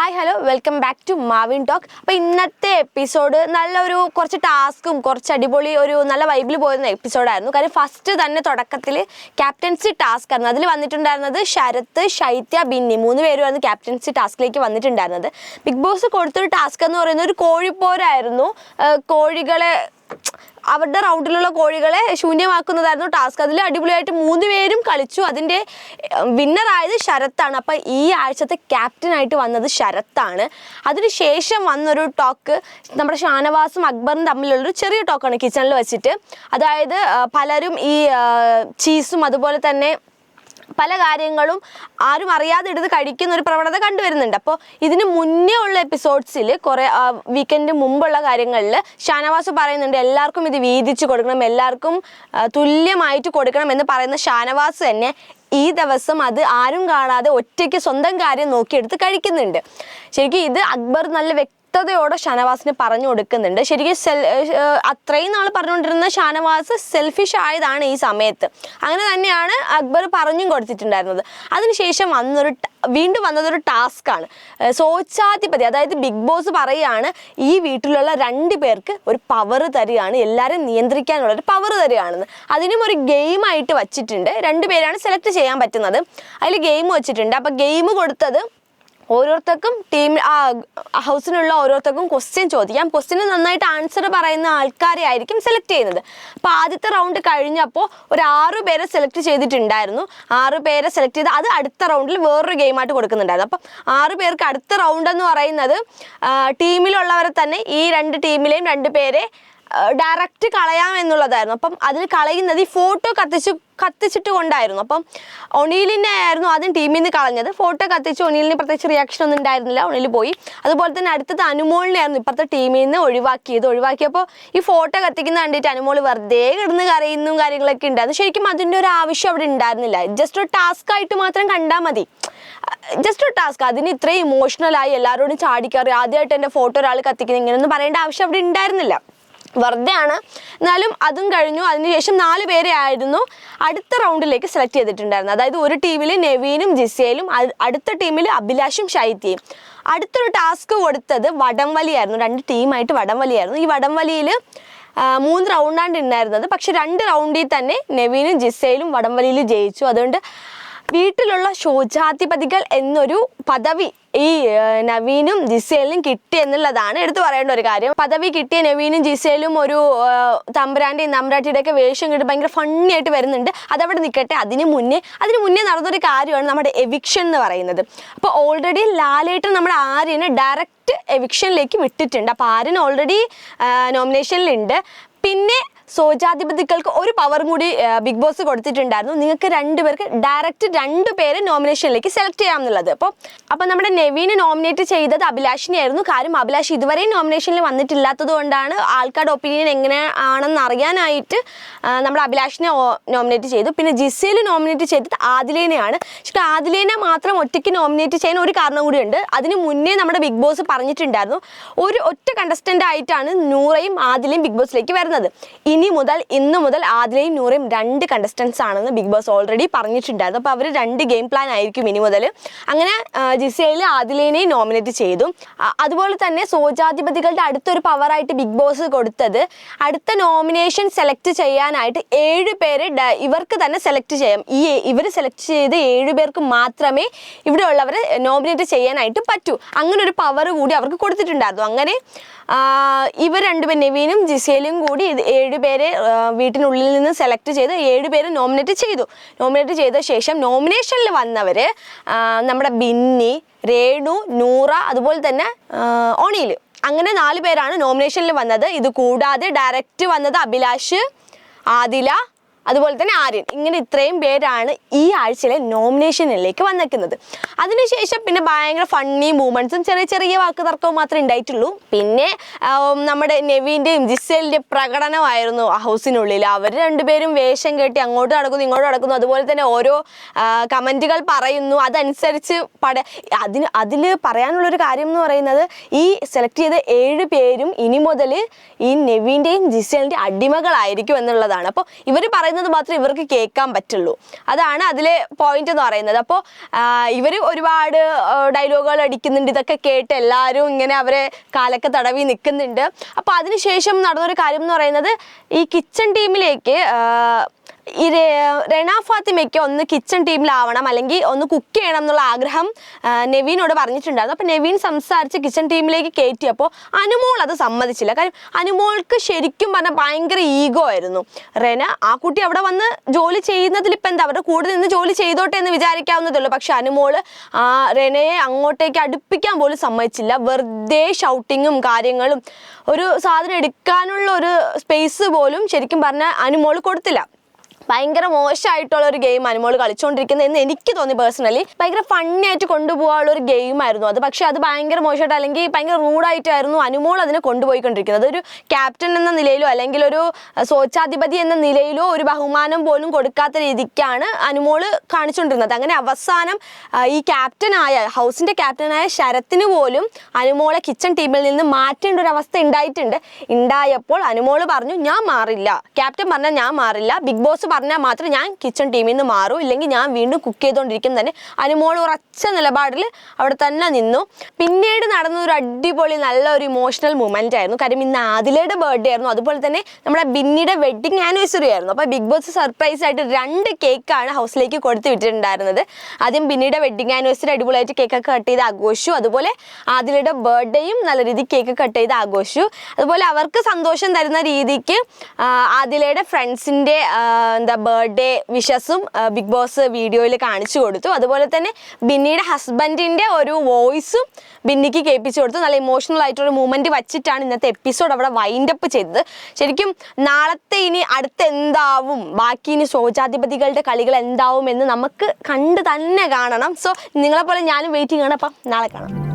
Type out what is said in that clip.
Hi hello welcome back to മാവിൻ talk അപ്പോൾ ഇന്നത്തെ എപ്പിസോഡ് നല്ലൊരു കുറച്ച് ടാസ്കും കുറച്ച് അടിപൊളി ഒരു നല്ല വൈബിൽ പോയിരുന്ന എപ്പിസോഡായിരുന്നു കാര്യം ഫസ്റ്റ് തന്നെ തുടക്കത്തിൽ ക്യാപ്റ്റൻസി ടാസ്ക് ആയിരുന്നു. അതിൽ വന്നിട്ടുണ്ടായിരുന്നത് ശരത്ത് ശൈത്യ ബിന്നി. മൂന്ന് പേരുമായിരുന്നു ക്യാപ്റ്റൻസി ടാസ്കിലേക്ക് വന്നിട്ടുണ്ടായിരുന്നത്. ബിഗ് ബോസ് കൊടുത്തൊരു ടാസ്ക് എന്ന് പറയുന്നത് ഒരു കോഴിപ്പോരായിരുന്നു. കോഴികളെ അവരുടെ റൗണ്ടിലുള്ള കോഴികളെ ശൂന്യമാക്കുന്നതായിരുന്നു ടാസ്ക്. അതിൽ അടിപൊളിയായിട്ട് മൂന്ന് പേരും കളിച്ചു. അതിന്റെ വിന്നറായത് ശരത്താണ്. അപ്പം ഈ ആഴ്ചത്തെ ക്യാപ്റ്റനായിട്ട് വന്നത് ശരത്താണ്. അതിനുശേഷം വന്നൊരു ടോക്ക് നമ്മുടെ ഷാനവാസും അക്ബറും തമ്മിലുള്ളൊരു ചെറിയ ടോക്കാണ് കിച്ചണിൽ വെച്ചിട്ട്. അതായത് പലരും ഈ ചീസും അതുപോലെ തന്നെ പല കാര്യങ്ങളും ആരും അറിയാതെ എടുത്ത് കഴിക്കുന്ന ഒരു പ്രവണത കണ്ടുവരുന്നുണ്ട്. അപ്പോൾ ഇതിന് മുന്നേ ഉള്ള എപ്പിസോഡ്സിൽ കുറേ വീക്കെൻഡ് മുമ്പുള്ള കാര്യങ്ങളിൽ ഷാനവാസ് പറയുന്നുണ്ട് എല്ലാവർക്കും ഇത് വീതിച്ച് കൊടുക്കണം എല്ലാവർക്കും തുല്യമായിട്ട് കൊടുക്കണം എന്ന് പറയുന്ന ഷാനവാസ് തന്നെ ഈ ദിവസം അത് ആരും കാണാതെ ഒറ്റയ്ക്ക് സ്വന്തം കാര്യം നോക്കിയെടുത്ത് കഴിക്കുന്നുണ്ട്. ശരിക്കും ഇത് അക്ബർ നല്ല വ്യക്തതയോടെ ഷാനവാസിന് പറഞ്ഞു കൊടുക്കുന്നുണ്ട്. ശരിക്കും സെൽ അത്രയും നാൾ പറഞ്ഞുകൊണ്ടിരുന്ന ഷാനവാസ് സെൽഫിഷ് ആയതാണ് ഈ സമയത്ത്. അങ്ങനെ തന്നെയാണ് അക്ബർ പറഞ്ഞും കൊടുത്തിട്ടുണ്ടായിരുന്നത്. അതിനുശേഷം വന്നൊരു വീണ്ടും വന്നതൊരു ടാസ്ക്കാണ്. സ്വച്ഛാധിപതി അതായത് ബിഗ് ബോസ് പറയുകയാണ് ഈ വീട്ടിലുള്ള രണ്ട് പേർക്ക് ഒരു പവർ തരികയാണ് എല്ലാവരും നിയന്ത്രിക്കാനുള്ള ഒരു പവർ തരികയാണെന്ന്. അതിനും ഒരു ഗെയിമായിട്ട് വച്ചിട്ടുണ്ട്. രണ്ട് പേരാണ് സെലക്ട് ചെയ്യാൻ പറ്റുന്നത്. അതിൽ ഗെയിം വെച്ചിട്ടുണ്ട്. അപ്പോൾ ഗെയിം കൊടുത്തത് ഓരോരുത്തർക്കും ടീം ഹൗസിനുള്ള ഓരോരുത്തർക്കും ക്വസ്റ്റ്യൻ ചോദിക്കാം. ക്വസ്റ്റ്യന് നന്നായിട്ട് ആൻസർ പറയുന്ന ആൾക്കാരെ ആയിരിക്കും സെലക്ട് ചെയ്യുന്നത്. അപ്പോൾ ആദ്യത്തെ റൗണ്ട് കഴിഞ്ഞപ്പോൾ ഒരു ആറ് പേരെ സെലക്ട് ചെയ്തിട്ടുണ്ടായിരുന്നു. ആറ് പേരെ സെലക്ട് ചെയ്ത് അത് അടുത്ത റൗണ്ടിൽ വേറൊരു ഗെയിമായിട്ട് കൊടുക്കുന്നുണ്ടായിരുന്നു. അപ്പം ആറ് പേർക്ക് അടുത്ത റൗണ്ട് എന്ന് പറയുന്നത് ടീമിലുള്ളവരെ തന്നെ ഈ രണ്ട് ടീമിലെയും രണ്ട് പേരെ ഡയറക്റ്റ് കളയാം എന്നുള്ളതായിരുന്നു. അപ്പം അതിൽ കളയുന്നത് ഈ ഫോട്ടോ കത്തിച്ച് കത്തിച്ചിട്ട് കൊണ്ടായിരുന്നു അപ്പം ഒണീലിനെ ആയിരുന്നു ആദ്യം ടീമിൽ നിന്ന് കളഞ്ഞത്. ഫോട്ടോ കത്തിച്ച് ഒണീലിന് പ്രത്യേകിച്ച് റിയാക്ഷൻ ഒന്നും ഉണ്ടായിരുന്നില്ല. ഒണീൽ പോയി. അതുപോലെ തന്നെ അടുത്തത് അനുമോളിനെയായിരുന്നു ഇപ്പോഴത്തെ ടീമിൽ നിന്ന് ഒഴിവാക്കിയത്. ഒഴിവാക്കിയപ്പോൾ ഈ ഫോട്ടോ കത്തിക്കുന്ന കണ്ടിട്ട് അനുമോൾ വെറുതെ കിടന്ന് കരയുന്നും കാര്യങ്ങളൊക്കെ ഉണ്ടായിരുന്നു. ശരിക്കും അതിന്റെ ഒരു ആവശ്യം അവിടെ ഉണ്ടായിരുന്നില്ല. ജസ്റ്റ് ഒരു ടാസ്ക് ആയിട്ട് മാത്രം കണ്ടാൽ മതി. ജസ്റ്റ് ഒരു ടാസ്ക് അതിന് ഇത്രയും ഇമോഷണലായി എല്ലാവരോടും ചാടിക്കറി ആദ്യമായിട്ട് എന്റെ ഫോട്ടോ ഒരാൾ കത്തിക്കുന്നത് ഇങ്ങനെയൊന്നും പറയേണ്ട ആവശ്യം അവിടെ ഉണ്ടായിരുന്നില്ല. വെറുതെ ആണ് എന്നാലും അതും കഴിഞ്ഞു. അതിനുശേഷം നാല് പേരെ ആയിരുന്നു അടുത്ത റൗണ്ടിലേക്ക് സെലക്ട് ചെയ്തിട്ടുണ്ടായിരുന്നത്. അതായത് ഒരു ടീമിൽ നെവീനും ജിസേലും അടുത്ത ടീമിൽ അഭിലാഷും ഷൈത്യയും അടുത്തൊരു ടാസ്ക് കൊടുത്തത് വടംവലിയായിരുന്നു രണ്ട് ടീമായിട്ട് വടംവലിയായിരുന്നു ഈ വടംവലിയിൽ മൂന്ന് റൗണ്ടാണ് ഉണ്ടായിരുന്നത്. പക്ഷെ രണ്ട് റൗണ്ടിൽ തന്നെ നെവീനും ജിസേലും വടംവലിയിൽ ജയിച്ചു. അതുകൊണ്ട് വീട്ടിലുള്ള ശോചാധിപതികൾ എന്നൊരു പദവി ഈ നവീനും ജിസേലിനും കിട്ടി എന്നുള്ളതാണ് എടുത്തു പറയേണ്ട ഒരു കാര്യം. പദവി കിട്ടിയ നവീനും ജിസേലും ഒരു തമ്പുരാന്റെയും തമ്പുരാന്റെയും നമ്പ്രാട്ടിയുടെ ഒക്കെ വേഷം കിട്ടി ഭയങ്കര ഫണ്ണി ആയിട്ട് വരുന്നുണ്ട്. അതവിടെ നിൽക്കട്ടെ അതിന് മുന്നേ അതിന് മുന്നേ നടന്നൊരു കാര്യമാണ് നമ്മുടെ എവിക്ഷൻ എന്ന് പറയുന്നത്. അപ്പോൾ ഓൾറെഡി ലാലേട്ടൻ നമ്മുടെ ആര്യനെ ഡയറക്റ്റ് എവിക്ഷനിലേക്ക് വിട്ടിട്ടുണ്ട്. അപ്പോൾ ആര്യൻ ഓൾറെഡി നോമിനേഷനിലുണ്ട് പിന്നെ സോജാധിപതികൾക്ക് ഒരു പവറും കൂടി ബിഗ് ബോസ് കൊടുത്തിട്ടുണ്ടായിരുന്നു. നിങ്ങൾക്ക് രണ്ടുപേർക്ക് ഡയറക്റ്റ് രണ്ട് പേര് നോമിനേഷനിലേക്ക് സെലക്ട് ചെയ്യാം എന്നുള്ളത് അപ്പോൾ അപ്പോൾ നമ്മുടെ നെവീനെ നോമിനേറ്റ് ചെയ്തത് അഭിലാഷിനെയായിരുന്നു കാര്യം അഭിലാഷ് ഇതുവരെയും നോമിനേഷനിൽ വന്നിട്ടില്ലാത്തത് കൊണ്ടാണ് ആൾക്കാരുടെ ഒപ്പീനിയൻ എങ്ങനെ ആണെന്ന് അറിയാനായിട്ട് നമ്മൾ അഭിലാഷിനെ നോമിനേറ്റ് ചെയ്തു. പിന്നെ ജിസയിൽ നോമിനേറ്റ് ചെയ്തത് ആദിലേനെയാണ്. പക്ഷേ ആദിലേനെ മാത്രം ഒറ്റയ്ക്ക് നോമിനേറ്റ് ചെയ്യാൻ ഒരു കാരണം കൂടിയുണ്ട് അതിന് മുന്നേ നമ്മുടെ ബിഗ് ബോസ് പറഞ്ഞിട്ടുണ്ടായിരുന്നു. ഒരു ഒറ്റ കണ്ടസ്റ്റന്റ് ആയിട്ടാണ് നൂറയും ആദിലയും ബിഗ് ബോസിലേക്ക് വരുന്നത്. ഇനി മുതൽ ഇന്ന് മുതൽ ആദിലയും നൂറയും രണ്ട് കണ്ടസ്റ്റൻസ് ആണെന്ന് ബിഗ് ബോസ് ഓൾറെഡി പറഞ്ഞിട്ടുണ്ടായിരുന്നു. അപ്പോൾ അവർ രണ്ട് ഗെയിം പ്ലാൻ ആയിരിക്കും ഇനി മുതൽ. അങ്ങനെ ജിസയിൽ ആദിലേനെയും നോമിനേറ്റ് ചെയ്തു. അതുപോലെ തന്നെ സോജാധിപതികളുടെ അടുത്തൊരു പവറായിട്ട് ബിഗ് ബോസ് കൊടുത്തത് അടുത്ത നോമിനേഷൻ സെലക്ട് ചെയ്യാനായിട്ട് ഏഴ് പേര് ഇവർക്ക് തന്നെ സെലക്ട് ചെയ്യാം. ഈ ഇവർ സെലക്ട് ചെയ്ത ഏഴ് പേർക്ക് മാത്രമേ ഇവിടെ ഉള്ളവരെ നോമിനേറ്റ് ചെയ്യാനായിട്ട് പറ്റൂ. അങ്ങനെ ഒരു പവർ കൂടി അവർക്ക് കൊടുത്തിട്ടുണ്ടായിരുന്നു. അങ്ങനെ ഇവർ രണ്ടുപേർ നെവീനും ജിസേലും കൂടി ഏഴ് ഏഴ് പേരെ വീട്ടിനുള്ളിൽ നിന്ന് സെലക്ട് ചെയ്ത് ഏഴ് പേര് നോമിനേറ്റ് ചെയ്തു. നോമിനേറ്റ് ചെയ്ത ശേഷം നോമിനേഷനിൽ വന്നവർ നമ്മുടെ ബിന്നി രേണു നൂറ അതുപോലെ തന്നെ ഓണിയിൽ അങ്ങനെ നാല് പേരാണ് നോമിനേഷനിൽ വന്നത്. ഇത് കൂടാതെ ഡയറക്റ്റ് വന്നത് അഭിലാഷ് ആദില അതുപോലെ തന്നെ ആര്യൻ. ഇങ്ങനെ ഇത്രയും പേരാണ് ഈ ആഴ്ചയിലെ നോമിനേഷനിലേക്ക് വന്നേക്കുന്നത്. അതിനുശേഷം പിന്നെ ഭയങ്കര ഫണ്ണി മൂമെന്റ്സും ചെറിയ ചെറിയ വാക്ക് തർക്കവും മാത്രമേ ഉണ്ടായിട്ടുള്ളൂ. പിന്നെ നമ്മുടെ നെവീന്റെയും ജിസേലിന്റെയും പ്രകടനമായിരുന്നു ഹൗസിനുള്ളിൽ. അവർ രണ്ടുപേരും വേഷം കെട്ടി അങ്ങോട്ട് നടക്കുന്നു ഇങ്ങോട്ട് നടക്കുന്നു. അതുപോലെ തന്നെ ഓരോ കമന്റുകൾ പറയുന്നു. അതനുസരിച്ച് പട അതിന് അതിൽ പറയാനുള്ളൊരു കാര്യം എന്ന് പറയുന്നത് ഈ സെലക്ട് ചെയ്ത ഏഴ് പേരും ഇനി മുതൽ ഈ നെവീന്റെയും ജിസേലിന്റെ അടിമകളായിരിക്കും എന്നുള്ളതാണ്. അപ്പോൾ ഇവർ പറയുന്നത് മാത്രമേ ഇവർക്ക് കേൾക്കാൻ പറ്റുള്ളൂ. അതാണ് അതിലെ പോയിന്റ് എന്ന് പറയുന്നത്. അപ്പോൾ ഇവർ ഒരുപാട് ഡയലോഗുകൾ അടിക്കുന്നുണ്ട്. ഇതൊക്കെ കേട്ട് എല്ലാവരും ഇങ്ങനെ അവരെ കാലൊക്കെ തടവി നിൽക്കുന്നുണ്ട്. അപ്പോൾ അതിനുശേഷം നടന്നൊരു കാര്യം എന്ന് പറയുന്നത് ഈ കിച്ചൺ ടീമിലേക്ക് ഈ റെന ഫാത്തിമയ്ക്ക് ഒന്ന് കിച്ചൺ ടീമിലാവണം അല്ലെങ്കിൽ ഒന്ന് കുക്ക് ചെയ്യണം എന്നുള്ള ആഗ്രഹം നവീനോട് പറഞ്ഞിട്ടുണ്ടായിരുന്നു. അപ്പോൾ നെവീൻ സംസാരിച്ച് കിച്ചൺ ടീമിലേക്ക് കയറ്റിയപ്പോൾ അനുമോൾ അത് സമ്മതിച്ചില്ല. കാര്യം അനുമോൾക്ക് ശരിക്കും പറഞ്ഞാൽ ഭയങ്കര ഈഗോ ആയിരുന്നു. റെന ആ കുട്ടി അവിടെ വന്ന് ജോലി ചെയ്യുന്നതിൽ ഇപ്പം എന്താ? അവരുടെ കൂടെ നിന്ന് ജോലി ചെയ്തോട്ടെ എന്ന് വിചാരിക്കാവുന്നതേ ഉള്ളൂ. പക്ഷെ അനുമോൾ ആ റെനയെ അങ്ങോട്ടേക്ക് അടുപ്പിക്കാൻ പോലും സമ്മതിച്ചില്ല. വെറുതെ ഷൗട്ടിങ്ങും കാര്യങ്ങളും ഒരു സാധനം എടുക്കാനുള്ള ഒരു സ്പേസ് പോലും ശരിക്കും പറഞ്ഞാൽ അനുമോൾ കൊടുത്തില്ല. ഭയങ്കര മോശമായിട്ടുള്ള ഒരു ഗെയിം അനുമോൾ കളിച്ചുകൊണ്ടിരിക്കുന്നത് എന്ന് എനിക്ക് തോന്നി പേഴ്സണലി ഭയങ്കര ഫണ്ണി ആയിട്ട് കൊണ്ടുപോകാനുള്ള ഒരു ഗെയിം ആയിരുന്നു അത്. പക്ഷേ അത് ഭയങ്കര മോശമായിട്ട് അല്ലെങ്കിൽ ഭയങ്കര റൂഡായിട്ടായിരുന്നു അനുമോൾ അതിനെ കൊണ്ടുപോയിക്കൊണ്ടിരിക്കുന്നത്. ഒരു ക്യാപ്റ്റൻ എന്ന നിലയിലോ അല്ലെങ്കിൽ ഒരു സ്വച്ഛാധിപതി എന്ന നിലയിലോ ഒരു ബഹുമാനം പോലും കൊടുക്കാത്ത രീതിക്കാണ് അനുമോൾ കാണിച്ചുകൊണ്ടിരുന്നത് അങ്ങനെ അവസാനം ഈ ക്യാപ്റ്റനായ ഹൗസിന്റെ ക്യാപ്റ്റനായ ശരത്തിന് പോലും അനുമോളെ കിച്ചൺ ടീമിൽ നിന്ന് മാറ്റേണ്ട ഒരു അവസ്ഥ ഉണ്ടായിട്ടുണ്ട്. ഉണ്ടായപ്പോൾ അനുമോൾ പറഞ്ഞു ഞാൻ മാറില്ല. ക്യാപ്റ്റൻ പറഞ്ഞാൽ ഞാൻ മാറില്ല. ബിഗ് ബോസ് പറഞ്ഞാൽ മാത്രം ഞാൻ കിച്ചൺ ടീമിൽ നിന്ന് മാറൂ. ഇല്ലെങ്കിൽ ഞാൻ വീണ്ടും കുക്ക് ചെയ്തുകൊണ്ടിരിക്കും തന്നെ. അനുമോൾ ഉറച്ച നിലപാടിൽ അവിടെ തന്നെ നിന്നു. പിന്നീട് നടന്ന ഒരു അടിപൊളി നല്ല ഒരു ഇമോഷണൽ മൂമെന്റ് ആയിരുന്നു. കാര്യം ഇന്ന് ആദിലയുടെ ബർത്ത്ഡേ ആയിരുന്നു. അതുപോലെ തന്നെ നമ്മുടെ ബിന്നിയുടെ വെഡിങ് ആനിവേഴ്സറി ആയിരുന്നു. അപ്പോൾ ബിഗ് ബോസ് സർപ്രൈസ് ആയിട്ട് രണ്ട് കേക്കാണ് ഹൗസിലേക്ക് കൊടുത്തു വിട്ടിട്ടുണ്ടായിരുന്നത്. ആദ്യം ബിന്നിയുടെ വെഡിങ് ആനിവേഴ്സറി അടിപൊളിയായിട്ട് കേക്കൊക്കെ കട്ട് ചെയ്ത് ആഘോഷിച്ചു. അതുപോലെ ആദിലയുടെ ബർത്ത്ഡേയും നല്ല രീതിയിൽ കേക്ക് കട്ട് ചെയ്ത് ആഘോഷിച്ചു. അതുപോലെ അവർക്ക് സന്തോഷം തരുന്ന രീതിക്ക് ആദിലയുടെ ഫ്രണ്ട്സിന്റെ എന്താ ബർത്ത്ഡേ വിഷസും ബിഗ് ബോസ് വീഡിയോയിൽ കാണിച്ചു കൊടുത്തു. അതുപോലെ തന്നെ ബിന്നിയുടെ ഹസ്ബൻഡിന്റെ ഒരു വോയിസും ബിന്നിക്ക് കേൾപ്പിച്ചു കൊടുത്തു. നല്ല ഇമോഷണൽ ആയിട്ടൊരു മൂമെന്റ് വച്ചിട്ടാണ് ഇന്നത്തെ എപ്പിസോഡ് അവിടെ വൈൻഡ് അപ്പ് ചെയ്തത്. ശരിക്കും നാളത്തെ ഇനി അടുത്ത് എന്താവും? ബാക്കി ഇനി സോജാധിപതികളുടെ കളികൾ എന്താവും എന്ന് നമുക്ക് കണ്ട് തന്നെ കാണണം. സോ നിങ്ങളെപ്പോലെ ഞാനും വെയിറ്റിംഗ് ആണ്. അപ്പം നാളെ കാണാം.